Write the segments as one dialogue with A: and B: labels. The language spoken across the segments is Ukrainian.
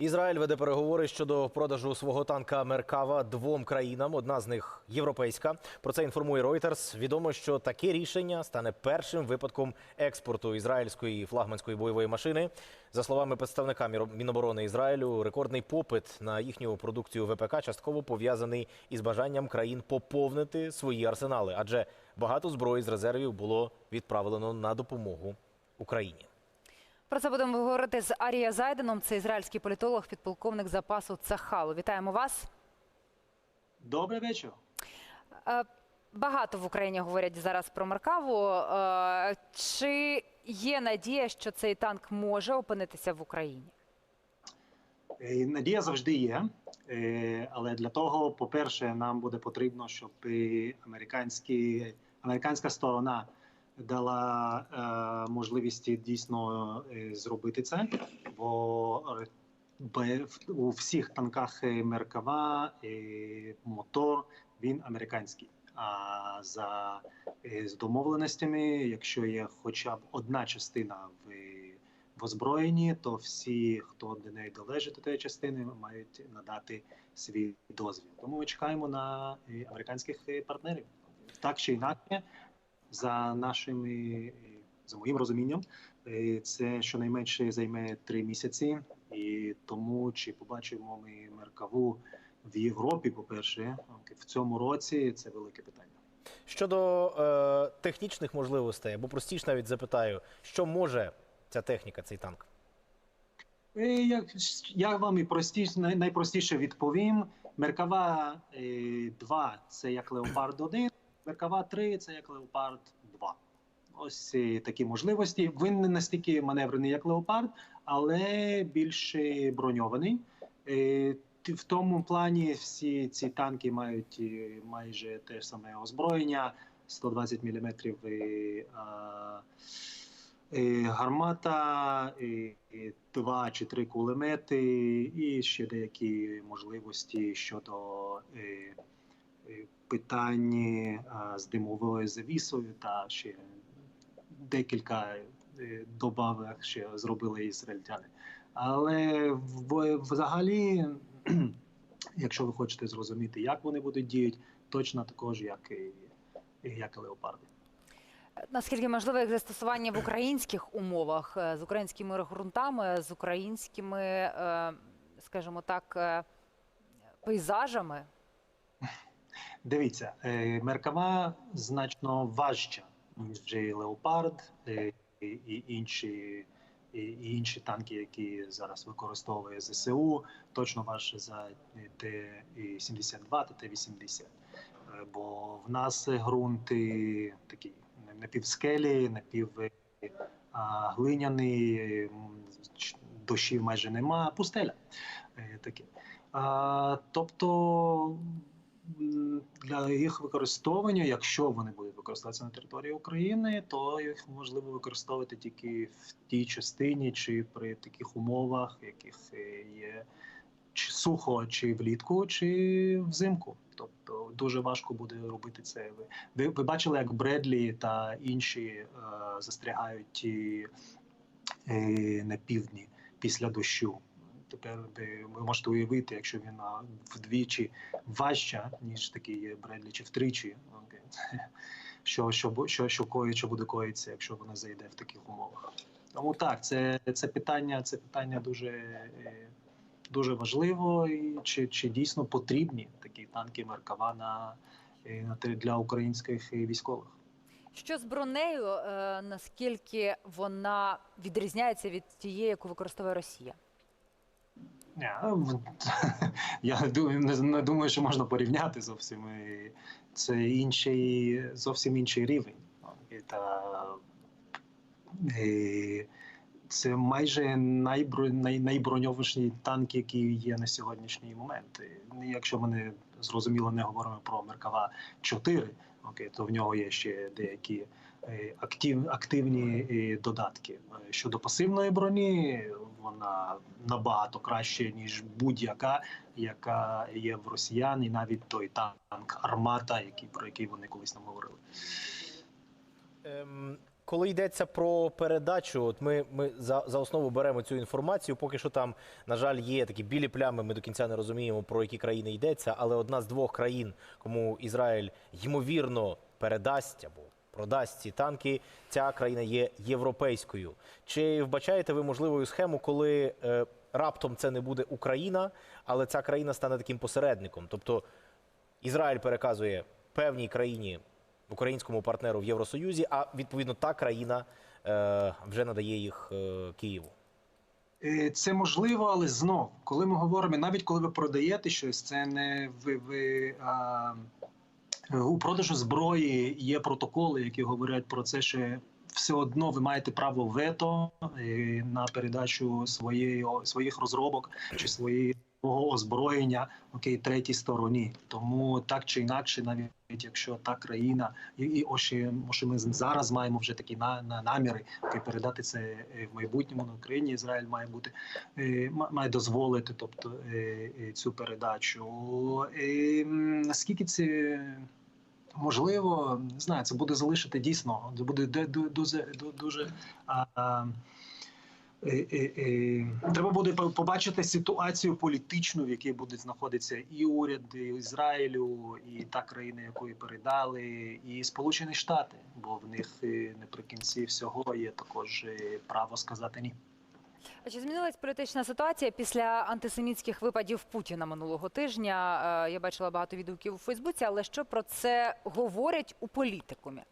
A: Ізраїль веде переговори щодо продажу свого танка Меркава двом країнам. Одна з них європейська. Про це інформує Reuters. Відомо, що таке рішення стане першим випадком експорту ізраїльської флагманської бойової машини. За словами представника Міноборони Ізраїлю, рекордний попит на їхню продукцію ВПК частково пов'язаний із бажанням країн поповнити свої арсенали, адже багато зброї з резервів було відправлено на допомогу Україні.
B: Про це будемо говорити з Арія Зайденом. Це ізраїльський політолог, підполковник запасу Цахалу. Вітаємо вас.
C: Добрий вечір.
B: Е, Багато в Україні говорять зараз про Меркаву. Е, Чи є надія, що цей танк може опинитися в Україні?
C: Е, Надія завжди є, але для того, по-перше, нам буде потрібно, щоб американські, американська сторона дала е, можливість дійсно е, зробити це, бо е, у всіх танках е, Меркава е, мотор він американський. А за е, з домовленостями, якщо є хоча б одна частина в в озброєнні, то всі, хто до неї долежить до тієї частини, мають надати свій дозвіл. Тому ми чекаємо на американських партнерів. Так чи інакше, за нашими е, за моїм розумінням, е, це щонайменше займе три місяці, і тому чи побачимо ми меркаву в Європі, по-перше, в цьому році це велике питання.
A: Щодо е, технічних можливостей, або простіше навіть запитаю, що може ця техніка, цей танк?
C: Е, Я, я вам і простіше, найпростіше відповім. Меркава е, 2 це як Леопард 1, Меркава 3 це як Леопард 2. Ось такі можливості. Він не настільки маневрений, як Леопард, але більш броньований. Е, В тому плані всі ці танки мають е, майже те ж саме озброєння, 120 мм е, а, е, гармата, е, е, два чи три кулемети, і ще деякі можливості щодо е, е, питань е, з димовою завісою та ще декілька е, добавок ще зробили ізраїльтяни. Але взагалі, якщо ви хочете зрозуміти, як вони будуть діяти, точно також, як і, як і леопарди.
B: Наскільки можливо їх застосування в українських умовах е, з українськими ґрунтами, з українськими, е, скажімо так, пейзажами?
C: Дивіться, е, меркава значно важча, ніж леопард е, і, і інші. І інші танки, які зараз використовує ЗСУ, точно важче за Т-72 та Т-80. Е, Бо в нас ґрунти такі напівскелі, напів а, глиняний, е, дощів майже нема, пустеля. Е, Такі. А, тобто для їх використовування, якщо вони будуть використовуватися на території України, то їх можливо використовувати тільки в тій частині чи при таких умовах, яких е, є чи сухо, чи влітку, чи взимку. Тобто дуже важко буде робити це. Ви, ви, бачили, як Бредлі та інші е, застрягають і, е, на півдні після дощу. Тепер ви, можете уявити, якщо він вдвічі важча, ніж такий Бредлі, чи втричі, що, що, що, що, коїть, буде коїтися, якщо вона зайде в таких умовах. Тому так, це, це питання, це питання дуже, е, дуже важливо, і чи, чи дійсно потрібні такі танки Меркава на, е, для українських військових.
B: Що з бронею, е, наскільки вона відрізняється від тієї, яку використовує Росія?
C: В- Я не, думаю, що можна порівняти зовсім. Це інший, зовсім інший рівень. Це майже найбро, най, найброньованіші танки, які є на сьогоднішній момент. Якщо ми не зрозуміло не говоримо про Меркава 4, окей, то в нього є ще деякі е, актив, активні е, додатки. Е, Щодо пасивної броні, вона набагато краще, ніж будь-яка, яка є в росіян, і навіть той танк Армата, який, про який вони колись нам говорили.
A: Ем, коли йдеться про передачу, от ми, ми за, за основу беремо цю інформацію. Поки що там, на жаль, є такі білі плями. Ми до кінця не розуміємо, про які країни йдеться. Але одна з двох країн, кому Ізраїль ймовірно передасть або продасть ці танки, ця країна є європейською. Чи вбачаєте ви можливою схему, коли е, раптом це не буде Україна, але ця країна стане таким посередником? Тобто Ізраїль переказує певній країні, українському партнеру в Євросоюзі, а відповідно та країна е, вже надає їх е, Києву.
C: Е, Це можливо, але знов, коли ми говоримо, навіть коли ви продаєте щось, це не ви, ви а, у продажу зброї є протоколи, які говорять про це, що все одно ви маєте право вето е, на передачу своєї своїх розробок чи своєї озброєння окей, третій стороні. Тому так чи інакше, навіть якщо та країна, і, і ось може, ми зараз маємо вже такі на, на наміри окей, передати це е, в майбутньому на Україні. Ізраїль має бути е, ма- має дозволити, тобто е, е, цю передачу. Е, м, Наскільки це можливо, не знаю, це буде залишити дійсно. Це буде де- дуже ду- дуже. а, е, е, е, Треба буде побачити ситуацію політичну, в якій будуть знаходитися і уряд Ізраїлю, і та країна, якої передали, і Сполучені Штати, бо в них е, наприкінці всього є також е, право сказати ні.
B: А чи змінилась політична ситуація після антисемітських випадів Путіна минулого тижня? Е, Я бачила багато відгуків у Фейсбуці, але що про це говорять у політикумі?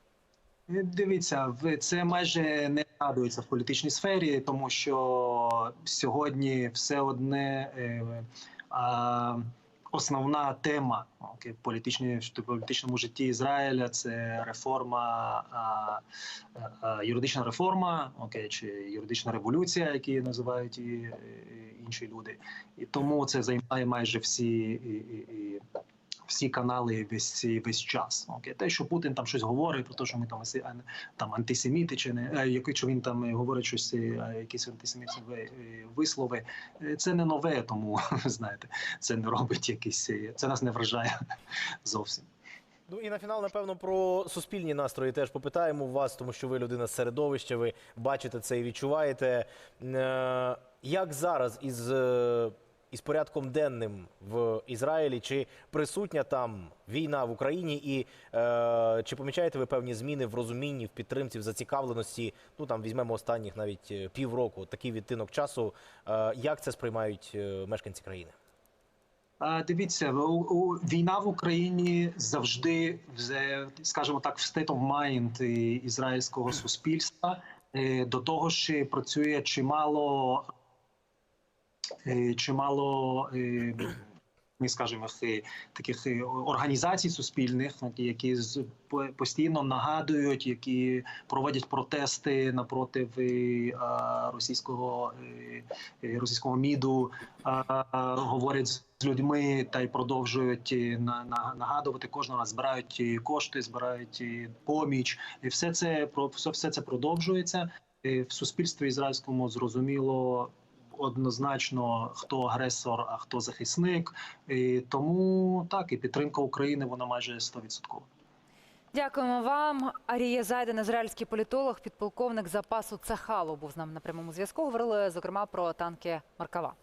C: Е, Дивіться, це майже не згадується в політичній сфері, тому що сьогодні все одне е, основна тема окей, в політичному житті Ізраїля це реформа, юридична реформа, окей, чи юридична революція, які називають інші люди. І тому це займає майже всі. І, і, і, всі канали весь весь час. Окей, те, що Путін там щось говорить про те, що ми там там антисеміти, чи не е, який що він там говорить щось, е, якісь антисемітські е, вислови. Це не нове, тому знаєте, це не робить якісь. Це нас не вражає зовсім.
A: Ну і на фінал, напевно, про суспільні настрої теж попитаємо вас, тому що ви людина з середовища, ви бачите це і відчуваєте. Як зараз із, із порядком денним в Ізраїлі? Чи присутня там війна в Україні? І е, чи помічаєте ви певні зміни в розумінні, в підтримці, в зацікавленості? Ну там візьмемо останніх навіть е, півроку, такий відтинок часу. Е, Як це сприймають е, мешканці країни?
C: Дивіться, війна в Україні завжди, скажімо так, в mind ізраїльського суспільства. Е, До того ж працює чимало, чимало е, ми скажімо, е, таких е, організацій суспільних, які постійно нагадують, які проводять протести напроти е, російського е, е, російського міду, говорять з людьми та й продовжують е, на- на- нагадувати кожного раз, збирають е, кошти, збирають е, поміч, і все це все, це продовжується. Е, В суспільстві ізраїльському зрозуміло однозначно, хто агресор, а хто захисник. І тому так і підтримка України вона майже 100%.
B: Дякуємо вам. Арія Зайден, ізраїльський політолог, підполковник запасу Цахалу, був з нами на прямому зв'язку. Говорили зокрема про танки Маркава.